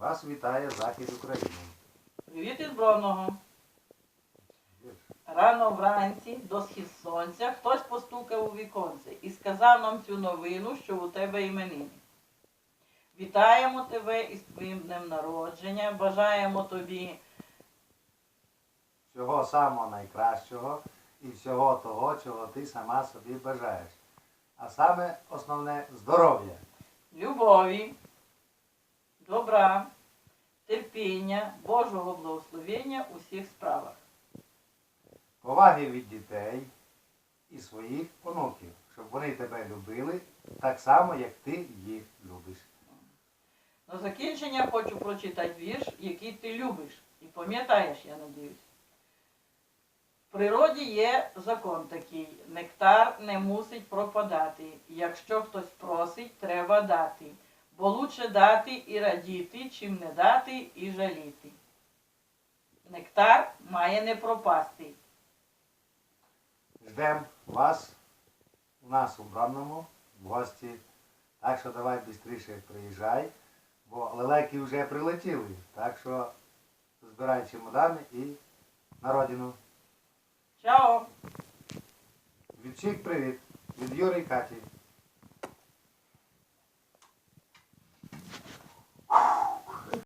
Вас вітає Захід України. Привіт із Бровного. Рано вранці до схід сонця хтось постукав у віконце і сказав нам цю новину, що у тебе іменини. Вітаємо тебе із твоїм днем народження, бажаємо тобі Всього самого найкращого і всього того, чого ти сама собі бажаєш. А саме основне здоров'я. любові, добра, терпіння, Божого благословення у всіх справах. поваги від дітей і своїх онуків, щоб вони тебе любили так само, як ти їх любиш. На закінчення хочу прочитати вірш, який ти любиш. І пам'ятаєш, я надіюсь. В природі є закон такий: нектар не мусить пропадати. Якщо хтось просить, треба дати. Бо лучше дати і радіти, чим не дати і жаліти. Нектар має не пропасти. Ждемо вас у нас у Бранному в гості. Так що давай швидше приїжджай, бо лелеки вже прилетіли. Так що збирай чемодани і на родину. Чао! Від всіх привіт. Від Юри і Каті.